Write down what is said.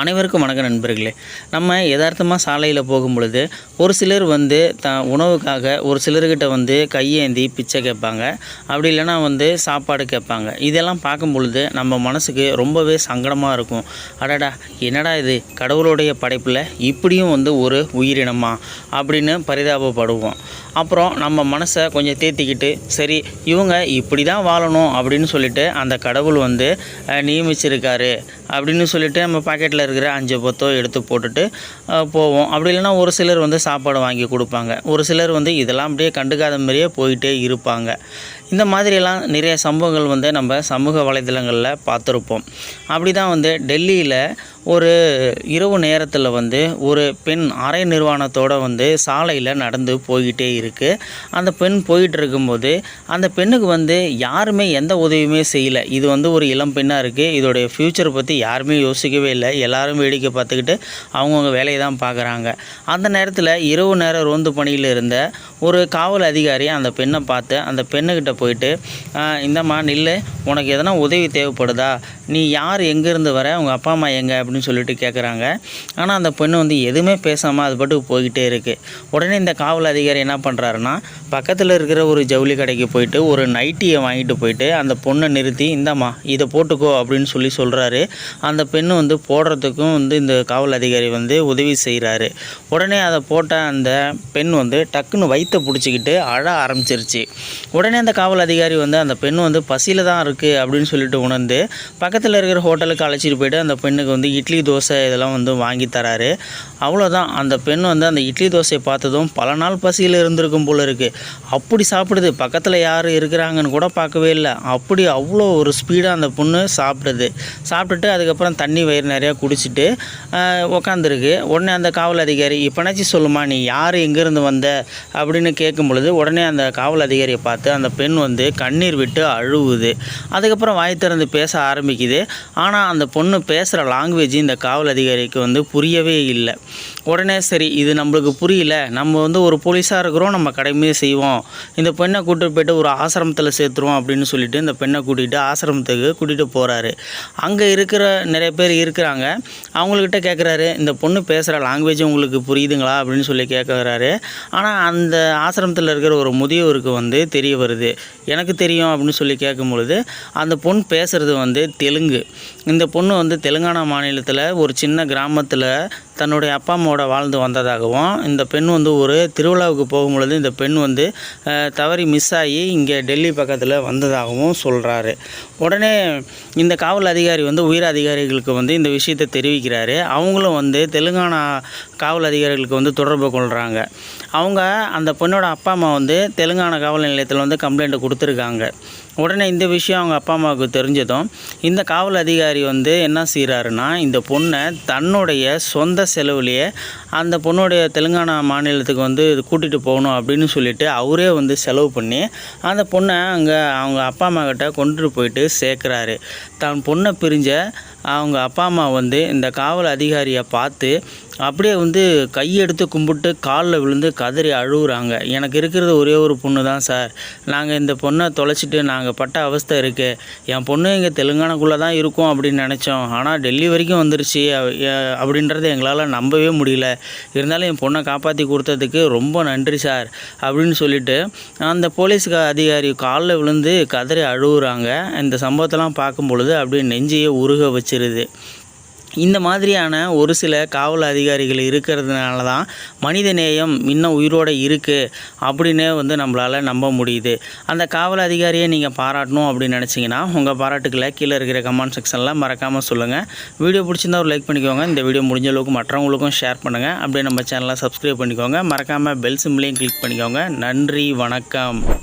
அனைவருக்கும் வணக்கம் நண்பர்களே. நம்ம யதார்த்தமாக சாலையில் போகும் பொழுது ஒரு சிலர் வந்து த உணவுக்காக ஒரு சிலர்கிட்ட வந்து கையேந்தி பிச்சை கேட்பாங்க. அப்படி இல்லைனா வந்து சாப்பாடு கேட்பாங்க. இதெல்லாம் பார்க்கும் பொழுது நம்ம மனசுக்கு ரொம்பவே சங்கடமாக இருக்கும். அடடா என்னடா இது? கடவுளுடைய படைப்பில் இப்படியும் வந்து ஒரு உயிரினமா? அப்படின்னு பரிதாபப்படுவோம். அப்புறம் நம்ம மனசை கொஞ்சம் தேத்திக்கிட்டு சரி இவங்க இப்படி தான் வாழணும் அப்படின்னு சொல்லிட்டு அந்த கடவுள் வந்து நியமிச்சிருக்காரு. அப்படின்னு சொல்லிட்டு நம்ம பாக்கெட்டில் இருக்கிற அஞ்சு பத்தோ எடுத்து போட்டுட்டு போவோம். அப்படி இல்லைன்னா ஒரு சிலர் வந்து சாப்பாடு வாங்கி கொடுப்பாங்க. ஒரு சிலர் வந்து இதெல்லாம் அப்படியே கண்டுக்காத மாதிரியே போயிட்டே இருப்பாங்க. இந்த மாதிரியெல்லாம் நிறைய சம்பவங்கள் வந்து நம்ம சமூக வலைதளங்களில் பார்த்துருப்போம். அப்படி தான் வந்து டெல்லியில் ஒரு இரவு நேரத்தில் வந்து ஒரு பெண் அரை நிர்வாணத்தோடு வந்து சாலையில் நடந்து போய்கிட்டே இருக்குது அந்த பெண் போயிட்டு இருக்கும்போது அந்த பெண்ணுக்கு வந்து யாருமே எந்த உதவியுமே செய்யலை. இது வந்து ஒரு இளம் பெண்ணாக இருக்குது இதோடைய ஃப்யூச்சர் பற்றி யாருமே யோசிக்கவே இல்லை. எல்லாரும் வேடிக்கை பார்த்துக்கிட்டு அவங்கவுங்க வேலையை தான் பார்க்குறாங்க. அந்த நேரத்தில் இரவு நேரம் ரோந்து பணியில் இருந்த ஒரு காவல் அதிகாரி அந்த பெண்ணை பார்த்து அந்த பெண்ணுக்கிட்ட போயிட்டு இந்தம்மா நில்லு. உனக்கு எதனா உதவி தேவைப்படுதா? நீ யார் எங்கேருந்து வர? உங்கள் அப்பா அம்மா எங்கே? அப்படின்னு சொல்லிட்டு கேட்குறாங்க ஆனால் அந்த பெண்ணு வந்து எதுவுமே பேசாமல் அது பாட்டுக்கு போய்கிட்டே இருக்குது உடனே இந்த காவல் அதிகாரி என்ன பண்ணுறாருன்னா பக்கத்தில் இருக்கிற ஒரு ஜவுளி கடைக்கு போயிட்டு ஒரு நைட்டியை வாங்கிட்டு போயிட்டு அந்த பொண்ணை நிறுத்தி இந்தாம்மா இதை போட்டுக்கோ அப்படின்னு சொல்லி சொல்கிறாரு அந்த பெண்ணு வந்து போடுறதுக்கும் வந்து இந்த காவல் அதிகாரி வந்து உதவி செய்கிறாரு உடனே அதை போட்ட அந்த பெண் வந்து டக்குன்னு வயிற்ற பிடிச்சிக்கிட்டு அழ ஆரம்பிச்சிருச்சு. உடனே அந்த காவல் அதிகாரி வந்து அந்த பெண் வந்து பசியில் தான் இருக்குது அப்படின்னு சொல்லிட்டு உணர்ந்து பக்கத்தில் இருக்கிற ஹோட்டலுக்கு அழைச்சிட்டு போயிட்டு அந்த பெண்ணுக்கு வந்து இட்லி தோசை இதெல்லாம் வந்து வாங்கி தராரு. அவ்வளோதான் அந்த பெண் வந்து அந்த இட்லி தோசையை பார்த்ததும் பல நாள் பசியில் இருந்திருக்கும் போல் இருக்குது அப்படி சாப்பிடுது. பக்கத்தில் யார் இருக்கிறாங்கன்னு கூட பார்க்கவே இல்லை. அப்படி அவ்வளோ ஒரு ஸ்பீடாக அந்த பொண்ணு சாப்பிடுது. சாப்பிட்டுட்டு அதுக்கப்புறம் தண்ணி வயிறு நிறையா குடிச்சிட்டு உக்காந்துருக்கு. உடனே அந்த காவல் அதிகாரி இப்போனாச்சும் சொல்லுமா நீ யார் எங்கேருந்து வந்த? அப்படின்னு கேட்கும் பொழுது உடனே அந்த காவல் அதிகாரியை பார்த்து அந்த பெண் வந்து கண்ணீர் விட்டு அழுவுது. அதுக்கப்புறம் வாய் திறந்து பேச ஆரம்பிக்குது. ஆனால் அந்த பொண்ணு பேசுகிற லாங்குவேஜ் இந்த காவல் அதிகாரிக்கு வந்து புரியவே இல்லை. உடனே சரி இது நம்மளுக்கு புரியல. நம்ம வந்து ஒரு போலீஸாக இருக்கிறோம் நம்ம கடமையை செய்வோம். இந்த பெண்ணை கூட்டிட்டு போயிட்டு ஒரு ஆசிரமத்தில் சேர்த்துருவோம் அப்படின்னு சொல்லிட்டு இந்த பெண்ணை கூட்டிகிட்டு ஆசிரமத்துக்கு கூட்டிகிட்டு போகிறாரு அங்கே இருக்கிற நிறைய பேர் இருக்கிறாங்க. அவங்கக்கிட்ட கேட்குறாரு இந்த பொண்ணு பேசுகிற லாங்குவேஜ் உங்களுக்கு புரியுதுங்களா? அப்படின்னு சொல்லி கேட்குறாரு ஆனால் அந்த ஆசிரமத்தில் இருக்கிற ஒரு முதியவருக்கு வந்து தெரிய வருது. எனக்கு தெரியும் அப்படின்னு சொல்லி கேட்கும் பொழுது அந்த பொண்ணு பேசுகிறது வந்து தெலுங்கு. இந்த பொண்ணு வந்து தெலுங்கானா மாநிலத்தில் ஒரு சின்ன கிராமத்தில் தன்னுடைய அப்பா அம்மாவோட வாழ்ந்து வந்ததாகவும் இந்த பெண் வந்து ஒரு திருவிழாவுக்கு போகும்பொழுது இந்த பெண் வந்து தவறி மிஸ் ஆகி இங்கே டெல்லி பக்கத்தில் வந்ததாகவும் சொல்கிறாரு உடனே இந்த காவல் அதிகாரி வந்து உயர் அதிகாரிகளுக்கு வந்து இந்த விஷயத்தை தெரிவிக்கிறாரு. அவங்களும் வந்து தெலுங்கானா காவல் அதிகாரிகளுக்கு வந்து தொடர்பு கொள்கிறாங்க அவங்க அந்த பொண்ணோட அப்பா அம்மா வந்து தெலுங்கானா காவல் நிலையத்தில் வந்து கம்ப்ளைண்ட் கொடுத்துருக்காங்க. உடனே இந்த விஷயம் அவங்க அப்பா அம்மாவுக்கு தெரிஞ்சதும் இந்த காவல் அதிகாரி வந்து என்ன செய்கிறாருன்னா இந்த பொண்ணை தன்னுடைய சொந்த செலவுலேயே அந்த பொண்ணுடைய தெலுங்கானா மாநிலத்துக்கு வந்து கூட்டிகிட்டு போகணும் அப்படின்னு சொல்லிட்டு அவரே வந்து செலவு பண்ணி அந்த பொண்ணை அங்கே அவங்க அப்பா அம்மா கிட்ட கொண்டுட்டு போயிட்டு சேர்க்குறாரு. தான் பொண்ணை பிரிஞ்ச அவங்க அப்பா அம்மா வந்து இந்த காவல் அதிகாரியை பார்த்து அப்படியே வந்து கையெடுத்து கும்பிட்டு காலில் விழுந்து கதறி அழுகுறாங்க. எனக்கு இருக்கிறது ஒரே ஒரு பொண்ணு தான் சார். நாங்கள் இந்த பொண்ணை தொலைச்சிட்டு நாங்கள் பட்ட அவஸ்தை இருக்குது என் பொண்ணு இங்கே தெலுங்கானாக்குள்ளே தான் இருக்கும் அப்படின்னு நினச்சோம். ஆனால் டெல்லி வரைக்கும் வந்துருச்சு. அப்படின்றத எங்களால் நம்பவே முடியல. இருந்தாலும் என் பொண்ணை காப்பாற்றி கொடுத்ததுக்கு ரொம்ப நன்றி சார் அப்படின்னு சொல்லிட்டு அந்த போலீஸ் அதிகாரி காலில் விழுந்து கதறி அழுகுறாங்க. இந்த சம்பவத்தெல்லாம் பார்க்கும் பொழுது அப்படியே நெஞ்சியை உருக வச்சு வச்சிருது இந்த மாதிரியான ஒரு சில காவல் அதிகாரிகள் இருக்கிறதுனால தான் மனித நேயம் இன்னும் உயிரோடு இருக்குது அப்படின்னு வந்து நம்மளால் நம்ப முடியுது. அந்த காவல் அதிகாரியை நீங்கள் பாராட்டணும் அப்படின்னு நினச்சிங்கன்னா உங்கள் பாராட்டுக்களை கீழே இருக்கிற கமெண்ட் செக்ஷனில் மறக்காமல் சொல்லுங்கள் வீடியோ பிடிச்சிருந்தா ஒரு லைக் பண்ணிக்கோங்க. இந்த வீடியோ முடிஞ்ச அளவுக்கு மற்றவங்களுக்கும் ஷேர் பண்ணுங்கள் அப்படியே நம்ம சேனலை சப்ஸ்கிரைப் பண்ணிக்கோங்க. மறக்காமல் பெல் சிம்லையும் கிளிக் பண்ணிக்கோங்க. நன்றி வணக்கம்.